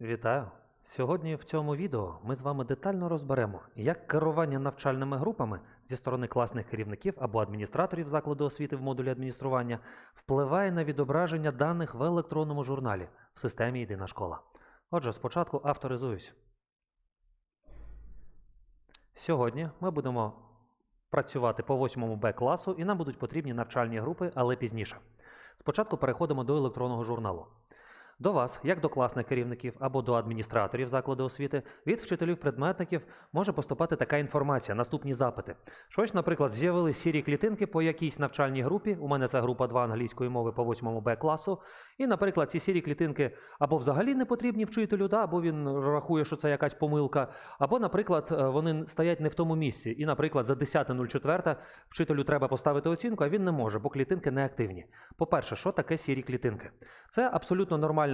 Вітаю! Сьогодні в цьому відео ми з вами детально розберемо, як керування навчальними групами зі сторони класних керівників або адміністраторів закладу освіти в модулі адміністрування впливає на відображення даних в електронному журналі в системі Єдина школа. Отже, спочатку авторизуюсь. Сьогодні ми будемо працювати по 8 Б класу і нам будуть потрібні навчальні групи, але пізніше. Спочатку переходимо до електронного журналу. До вас, як до класних керівників або до адміністраторів закладу освіти, від вчителів-предметників може поступати така інформація, наступні запити. Щось, наприклад, з'явились сірі клітинки по якійсь навчальній групі. У мене це група 2 англійської мови по 8 Б класу. І, наприклад, ці сірі клітинки або взагалі не потрібні вчителю, да, або він рахує, що це якась помилка, або, наприклад, е, вони стоять не в тому місці. І, наприклад, за 10.04 вчителю треба поставити оцінку, а він не може, бо клітинки не активні. По-перше, що таке сірі клітинки? Це абсолютно нормальна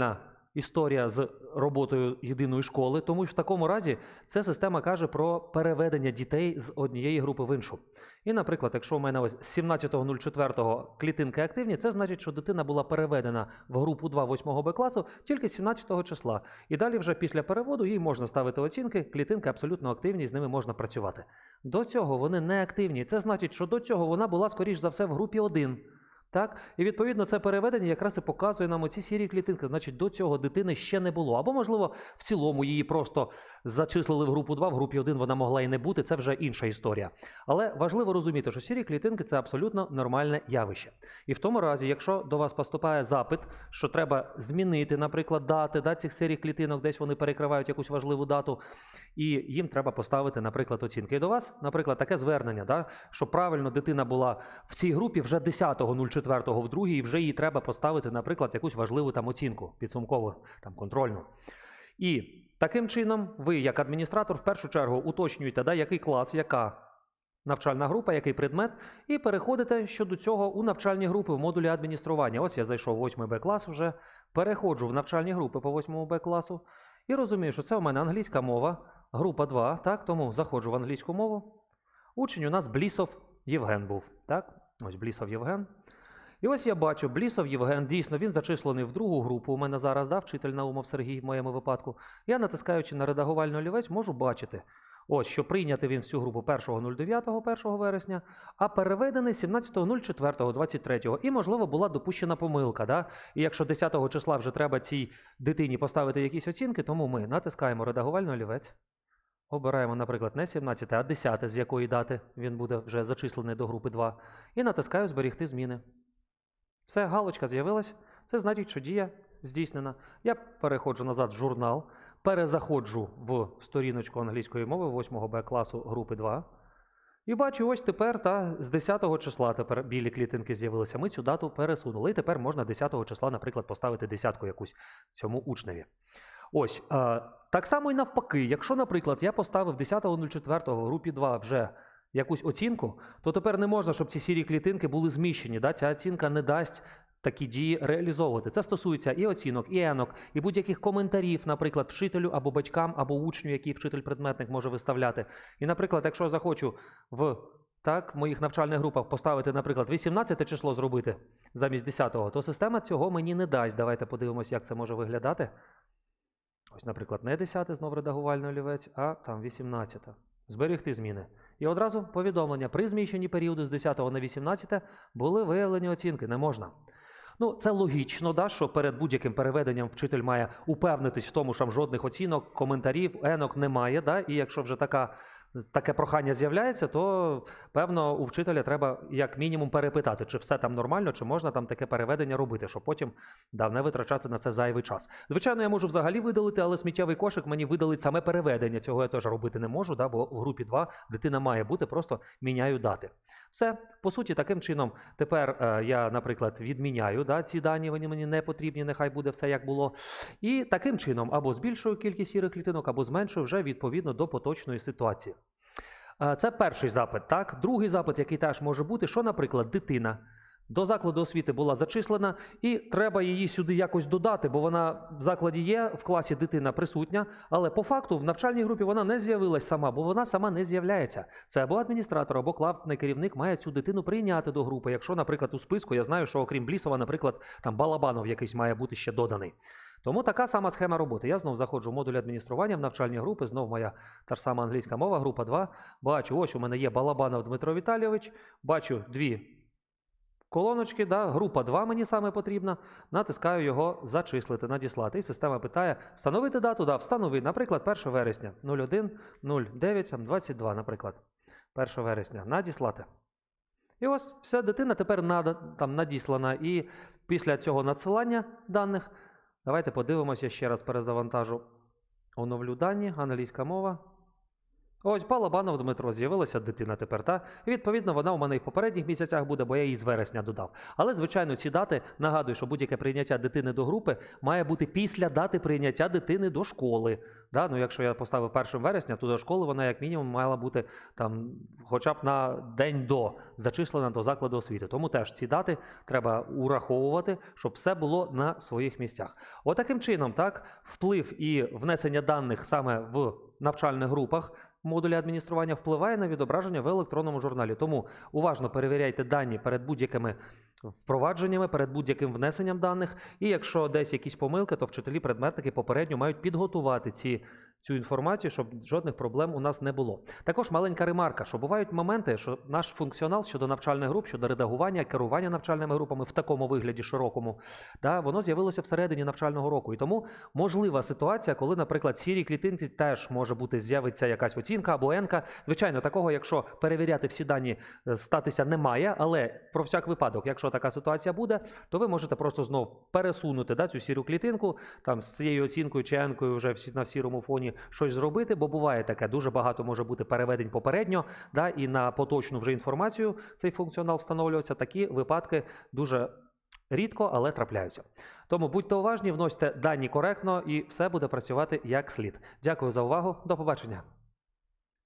історія з роботою єдиної школи, тому що в такому разі ця система каже про переведення дітей з однієї групи в іншу. І, наприклад, якщо у мене ось з 17.04 клітинки активні, це значить, що дитина була переведена в групу 2 8 Б класу тільки 17 числа. І далі вже після переводу їй можна ставити оцінки, клітинки абсолютно активні, з ними можна працювати. До цього вони не активні. Це значить, що до цього вона була, скоріш за все, в групі 1. Так? І відповідно це переведення якраз і показує нам оці сірі клітинки. Значить, до цього дитини ще не було. Або, можливо, в цілому її просто зачислили в групу 2, в групі 1 вона могла і не бути, це вже інша історія. Але важливо розуміти, що сірі клітинки це абсолютно нормальне явище. І в тому разі, якщо до вас поступає запит, що треба змінити, наприклад, дати да, цих сірих клітинок, десь вони перекривають якусь важливу дату, і їм треба поставити, наприклад, оцінки. І до вас, наприклад, таке звернення, да, що правильно дитина була в цій групі вже 10.04 в другій, і вже їй треба поставити, наприклад, якусь важливу там оцінку, підсумкову, там контрольну. І таким чином, ви, як адміністратор, в першу чергу уточнюєте, да, який клас, яка навчальна група, який предмет, і переходите щодо цього у навчальні групи в модулі адміністрування. Ось я зайшов в 8 Б клас вже, переходжу в навчальні групи по 8 Б класу і розумію, що це у мене англійська мова, група 2, так, тому заходжу в англійську мову. Учень у нас Блісов Євген був. Так? Ось Блісов Євген. І ось я бачу, Блісов Євген, дійсно, він зачислений в другу групу. У мене зараз да, вчитель Наумов Сергій в моєму випадку. Я, натискаючи на редагувальний олівець, можу бачити, ось, що прийняти він всю групу 1.09, 1 вересня, а переведений 17.04, 23. І, можливо, була допущена помилка. Да? І якщо 10 числа вже треба цій дитині поставити якісь оцінки, тому ми натискаємо редагувальний олівець. Обираємо, наприклад, не 17, а 10, з якої дати він буде вже зачислений до групи 2. І натискаю Зберігти зміни. Все, галочка з'явилась. Це значить, що дія здійснена. Я переходжу назад в журнал, перезаходжу в сторіночку англійської мови 8 Б класу групи 2. І бачу, ось тепер та, з 10 числа тепер білі клітинки з'явилися. Ми цю дату пересунули. І тепер можна 10 числа, наприклад, поставити десятку якусь цьому учневі. Ось е, так само і навпаки, якщо, наприклад, я поставив 10.04 в групі 2 вже якусь оцінку, то тепер не можна, щоб ці сірі клітинки були зміщені. Да? Ця оцінка не дасть такі дії реалізовувати. Це стосується і оцінок, і енок, і будь-яких коментарів, наприклад, вчителю або батькам, або учню, який вчитель-предметник може виставляти. І, наприклад, якщо я захочу в так, моїх навчальних групах поставити, наприклад, 18 число зробити замість 10-го, то система цього мені не дасть. Давайте подивимося, як це може виглядати. Ось, наприклад, не 10 знов редагувальний олівець, а там 18. Зберігти зміни. І одразу повідомлення при зміщенні періоду з 10 на 18 були виявлені оцінки. Не можна. Ну, це логічно, да, що перед будь-яким переведенням вчитель має упевнитись в тому, що там жодних оцінок, коментарів, енок немає. Да, і якщо вже така, таке прохання з'являється, то певно у вчителя треба як мінімум перепитати, чи все там нормально, чи можна там таке переведення робити, щоб потім да, не витрачати на це зайвий час. Звичайно, я можу взагалі видалити, але сміттєвий кошик мені видалить саме переведення. Цього я теж робити не можу, да, бо в групі 2 дитина має бути, просто міняю дати. Все, по суті, таким чином, тепер е, я, наприклад, відміняю да, ці дані, вони мені не потрібні, нехай буде все як було. І таким чином або збільшую кількість сірих клітинок, або зменшую вже відповідно до поточної ситуації. Е, Це перший запит. Так, другий запит, який теж може бути, що, наприклад, дитина до закладу освіти була зачислена, і треба її сюди якось додати, бо вона в закладі є, в класі дитина присутня, але по факту в навчальній групі вона не з'явилась сама, бо вона сама не з'являється. Це або адміністратор, або класний керівник має цю дитину прийняти до групи. Якщо, наприклад, у списку я знаю, що окрім Блісова, наприклад, там Балабанов якийсь має бути ще доданий. Тому така сама схема роботи. Я знову заходжу в модуль адміністрування в навчальні групи, знов моя та ж сама англійська мова, група 2. Бачу, ось у мене є Балабанов Дмитро Віталійович, бачу дві колоночки, да, група 2 мені саме потрібна. Натискаю його зачислити, надіслати. І система питає: встановити дату, да, встанови, наприклад, 1 вересня 01 09 22, наприклад. 1 вересня. Надіслати. І ось вся дитина тепер нада, там надіслана. І після цього надсилання даних, давайте подивимося ще раз перезавантажу. Оновлю дані, англійська мова. Ось Балабанов Дмитро, з'явилася дитина тепер, та? Відповідно вона у мене і в попередніх місяцях буде, бо я її з вересня додав. Але, звичайно, ці дати нагадую, що будь-яке прийняття дитини до групи має бути після дати прийняття дитини до школи. Да? Ну, якщо я поставив 1 вересня, то до школи вона, як мінімум, мала бути там, хоча б на день до зачислена до закладу освіти. Тому теж ці дати треба ураховувати, щоб все було на своїх місцях. Отаким чином, так, вплив і внесення даних саме в навчальних групах модулі адміністрування впливає на відображення в електронному журналі. Тому уважно перевіряйте дані перед будь-якими впровадженнями, перед будь-яким внесенням даних. І якщо десь якісь помилки, то вчителі предметники попередньо мають підготувати ці. Цю інформацію, щоб жодних проблем у нас не було. Також маленька ремарка, що бувають моменти, що наш функціонал щодо навчальних груп, щодо редагування, керування навчальними групами в такому вигляді широкому, да, воно з'явилося всередині навчального року. І тому можлива ситуація, коли, наприклад, сірій клітинці теж може бути з'явиться якась оцінка або енка. Звичайно, такого, якщо перевіряти всі дані, е, статися не має, але про всяк випадок, якщо така ситуація буде, то ви можете просто знов пересунути да, цю сіру клітинку, там з цією оцінкою чи енкою вже всі- на сірому фоні щось зробити, бо буває таке, дуже багато може бути переведень попередньо, да, і на поточну вже інформацію цей функціонал встановлюється. Такі випадки дуже рідко, але трапляються. Тому будьте уважні, вносьте дані коректно, і все буде працювати як слід. Дякую за увагу. До побачення.